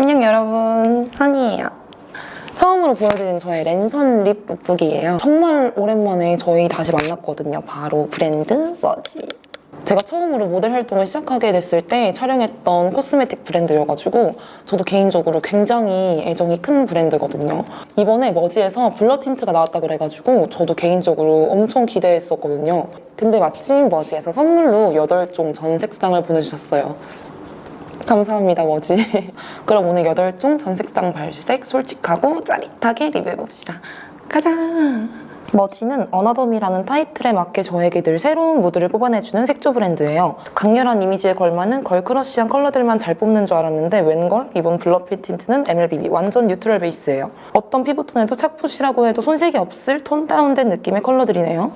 안녕 여러분, 선이에요. 처음으로 보여드리는 저의 랜선 립 룩북이에요. 정말 오랜만에 저희 다시 만났거든요. 바로 브랜드 머지. 제가 처음으로 모델 활동을 시작하게 됐을 때 촬영했던 코스메틱 브랜드여가지고 저도 개인적으로 굉장히 애정이 큰 브랜드거든요. 이번에 머지에서 블러 틴트가 나왔다 그래가지고 저도 개인적으로 엄청 기대했었거든요. 근데 마침 머지에서 선물로 8종 전 색상을 보내주셨어요. 감사합니다, 머지. 그럼 오늘 8종 전 색상 발색 솔직하고 짜릿하게 리뷰해봅시다. 가자! 머지는 어나더미라는 타이틀에 맞게 저에게 늘 새로운 무드를 뽑아내주는 색조 브랜드예요. 강렬한 이미지에 걸맞는 걸크러쉬한 컬러들만 잘 뽑는 줄 알았는데 웬걸? 이번 블러핏 틴트는 MLBB 완전 뉴트럴 베이스예요. 어떤 피부톤에도 착붙이라고 해도 손색이 없을 톤 다운된 느낌의 컬러들이네요.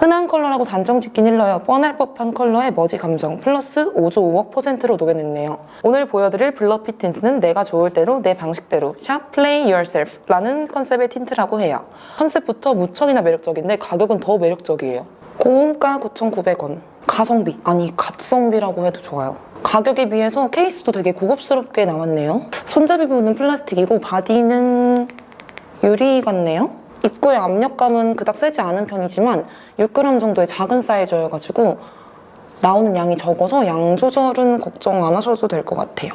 흔한 컬러라고 단정 짓긴 일러요. 뻔할 법한 컬러의 머지 감정 플러스 5조 5억 퍼센트로 녹여냈네요. 오늘 보여드릴 블러핏 틴트는 내가 좋을 대로 내 방식대로 샵 play yourself 라는 컨셉의 틴트라고 해요. 컨셉부터 무척이나 매력적인데 가격은 더 매력적이에요. 고음가 9,900원. 가성비, 아니 갓성비라고 해도 좋아요. 가격에 비해서 케이스도 되게 고급스럽게 나왔네요. 손잡이 부분은 플라스틱이고 바디는 유리 같네요. 입구의 압력감은 그닥 세지 않은 편이지만 6g 정도의 작은 사이즈여가지고 나오는 양이 적어서 양 조절은 걱정 안 하셔도 될 것 같아요.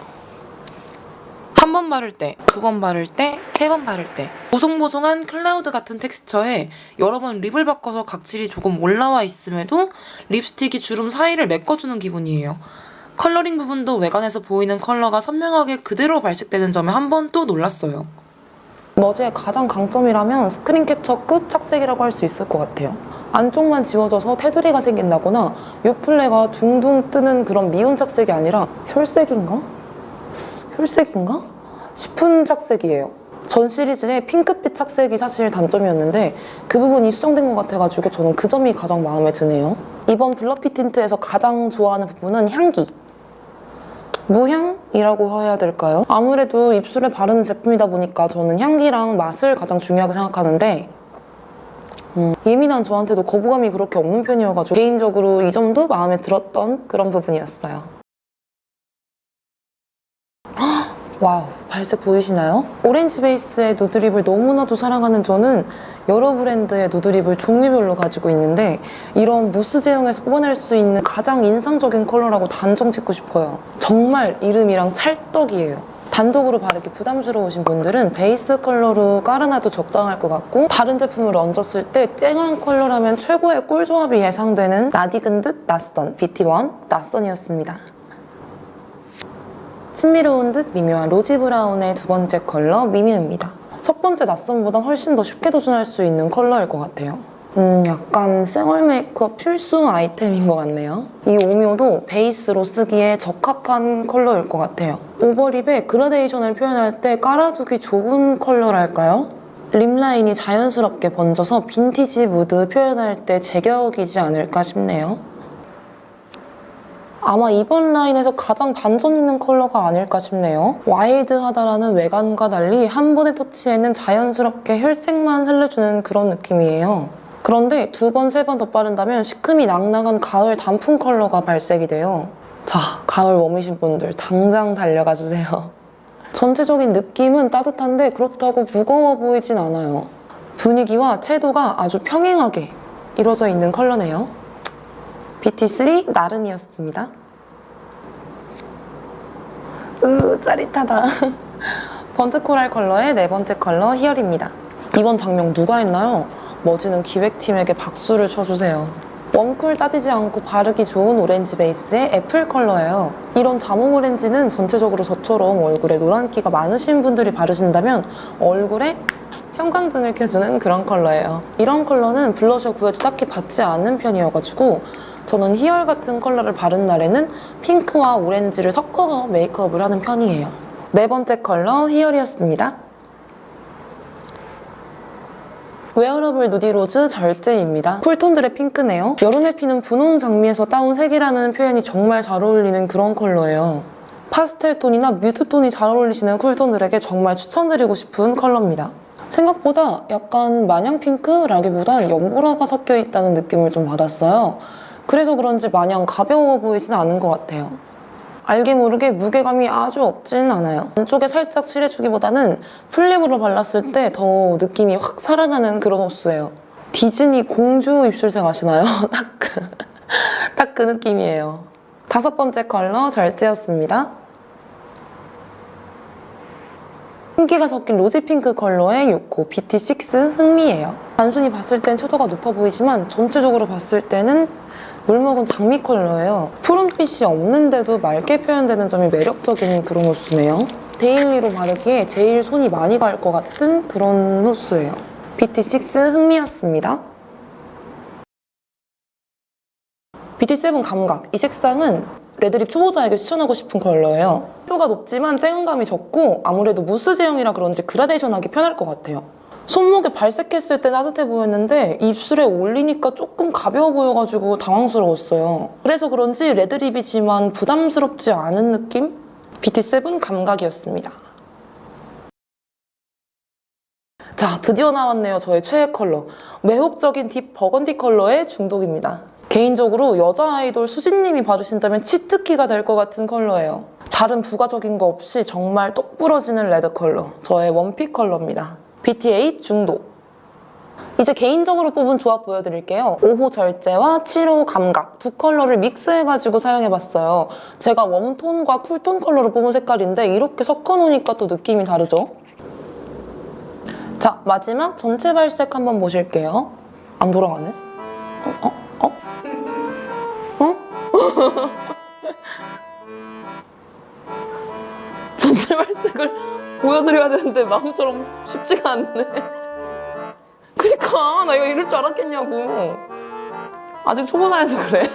한 번 바를 때, 두 번 바를 때, 세 번 바를 때 보송보송한 클라우드 같은 텍스처에 여러 번 립을 바꿔서 각질이 조금 올라와 있음에도 립스틱이 주름 사이를 메꿔주는 기분이에요. 컬러링 부분도 외관에서 보이는 컬러가 선명하게 그대로 발색되는 점에 한 번 또 놀랐어요. 머지의 가장 강점이라면 스크린 캡처급 착색이라고 할 수 있을 것 같아요. 안쪽만 지워져서 테두리가 생긴다거나 요플레가 둥둥 뜨는 그런 미온 착색이 아니라 혈색인가? 혈색인가? 싶은 착색이에요. 전 시리즈의 핑크빛 착색이 사실 단점이었는데 그 부분이 수정된 것 같아가지고 저는 그 점이 가장 마음에 드네요. 이번 블러피 틴트에서 가장 좋아하는 부분은 향기. 무향이라고 해야 될까요? 아무래도 입술에 바르는 제품이다 보니까 저는 향기랑 맛을 가장 중요하게 생각하는데 음, 예민한 저한테도 거부감이 그렇게 없는 편이어가지고 개인적으로 이 점도 마음에 들었던 그런 부분이었어요. 헉, 와우, 발색 보이시나요? 오렌지 베이스의 누드립을 너무나도 사랑하는 저는 여러 브랜드의 누드립을 종류별로 가지고 있는데 이런 무스 제형에서 뽑아낼 수 있는 가장 인상적인 컬러라고 단정 짓고 싶어요. 정말 이름이랑 찰떡이에요. 단독으로 바르기 부담스러우신 분들은 베이스 컬러로 깔아놔도 적당할 것 같고 다른 제품을 얹었을 때 쨍한 컬러라면 최고의 꿀조합이 예상되는 낯익은 듯 낯선 비티원 낯선이었습니다. 친미로운 듯 미묘한 로지 브라운의 두 번째 컬러 미미입니다. 첫 번째 낯선보다 훨씬 더 쉽게 도전할 수 있는 컬러일 것 같아요. 음, 약간 생얼 메이크업 필수 아이템인 것 같네요. 이 오묘도 베이스로 쓰기에 적합한 컬러일 것 같아요. 오버립에 그라데이션을 표현할 때 깔아두기 좋은 컬러랄까요? 립 라인이 자연스럽게 번져서 빈티지 무드 표현할 때 제격이지 않을까 싶네요. 아마 이번 라인에서 가장 반전 있는 컬러가 아닐까 싶네요. 와일드하다라는 외관과 달리 한 번의 터치에는 자연스럽게 혈색만 살려주는 그런 느낌이에요. 그런데 두 번, 세 번더 바른다면 시큼이 낭낭한 가을 단풍 컬러가 발색이 돼요. 자, 가을 웜이신 분들 당장 달려가 주세요. 전체적인 느낌은 따뜻한데 그렇다고 무거워 보이진 않아요. 분위기와 채도가 아주 평행하게 이루어져 있는 컬러네요. BT3 나른이었습니다. 으 짜릿하다. 번트 코랄 컬러의 네 번째 컬러 히얼입니다. 이번 장명 누가 했나요? 머지는 기획팀에게 박수를 쳐주세요. 웜쿨 따지지 않고 바르기 좋은 오렌지 베이스의 애플 컬러예요. 이런 자몽 오렌지는 전체적으로 저처럼 얼굴에 노란기가 많으신 분들이 바르신다면 얼굴에 형광등을 켜주는 그런 컬러예요. 이런 컬러는 블러셔 구해도 딱히 받지 않는 편이어가지고 저는 히얼 같은 컬러를 바른 날에는 핑크와 오렌지를 섞어서 메이크업을 하는 편이에요. 네 번째 컬러 히얼이었습니다. 웨어러블 누디로즈 절제입니다. 쿨톤들의 핑크네요. 여름에 피는 분홍 장미에서 따온 색이라는 표현이 정말 잘 어울리는 그런 컬러예요. 파스텔 톤이나 뮤트 톤이 잘 어울리시는 쿨톤들에게 정말 추천드리고 싶은 컬러입니다. 생각보다 약간 마냥 핑크라기보단 연보라가 섞여 있다는 느낌을 좀 받았어요. 그래서 그런지 마냥 가벼워 보이진 않은 것 같아요. 알게 모르게 무게감이 아주 없진 않아요. 안쪽에 살짝 칠해주기보다는 플립으로 발랐을 때 더 느낌이 확 살아나는 그런 호스예요. 디즈니 공주 입술색 아시나요? 딱 그, 딱 그 느낌이에요. 다섯 번째 컬러 절제였습니다. 흰기가 섞인 로지 핑크 컬러의 6호 BT6 흥미예요. 단순히 봤을 땐 채도가 높아 보이지만 전체적으로 봤을 때는 물먹은 장미 컬러예요. 푸른빛이 없는데도 맑게 표현되는 점이 매력적인 그런 호스네요. 데일리로 바르기에 제일 손이 많이 갈 것 같은 그런 호스예요. BT6 흥미였습니다. BT7 감각. 이 색상은 레드립 초보자에게 추천하고 싶은 컬러예요. 채도가 높지만 쨍한감이 적고 아무래도 무스 제형이라 그런지 그라데이션하기 편할 것 같아요. 손목에 발색했을 때 따뜻해 보였는데 입술에 올리니까 조금 가벼워 보여가지고 당황스러웠어요. 그래서 그런지 레드립이지만 부담스럽지 않은 느낌? BT7 감각이었습니다. 자, 드디어 나왔네요. 저의 최애 컬러. 매혹적인 딥 버건디 컬러의 중독입니다. 개인적으로 여자 아이돌 수진님이 바르신다면 치트키가 될 것 같은 컬러예요. 다른 부가적인 거 없이 정말 똑 부러지는 레드 컬러. 저의 원픽 컬러입니다. BT8 중독. 이제 개인적으로 뽑은 조합 보여드릴게요. 5호 절제와 7호 감각 두 컬러를 믹스해가지고 사용해봤어요. 제가 웜톤과 쿨톤 컬러로 뽑은 색깔인데 이렇게 섞어놓으니까 또 느낌이 다르죠? 자, 마지막 전체 발색 한번 보실게요. 안 돌아가네? 어? 어? 어? 어? 전체 발색을 보여드려야 되는데 마음처럼 쉽지가 않네. 그니까 나 이거 이럴 줄 알았겠냐고. 아직 초보자라서 그래.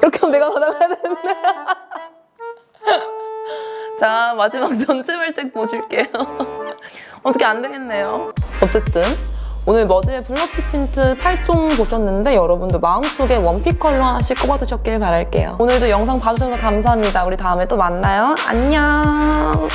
이렇게 하면 내가 받아가야 되는데. 자, 마지막 전체 발색 보실게요. 어떻게 안 되겠네요. 어쨌든 오늘 머즈의 블러피 틴트 8종 보셨는데 여러분도 마음속에 원픽 컬러 하나씩 꼽아두셨길 바랄게요. 오늘도 영상 봐주셔서 감사합니다. 우리 다음에 또 만나요. 안녕.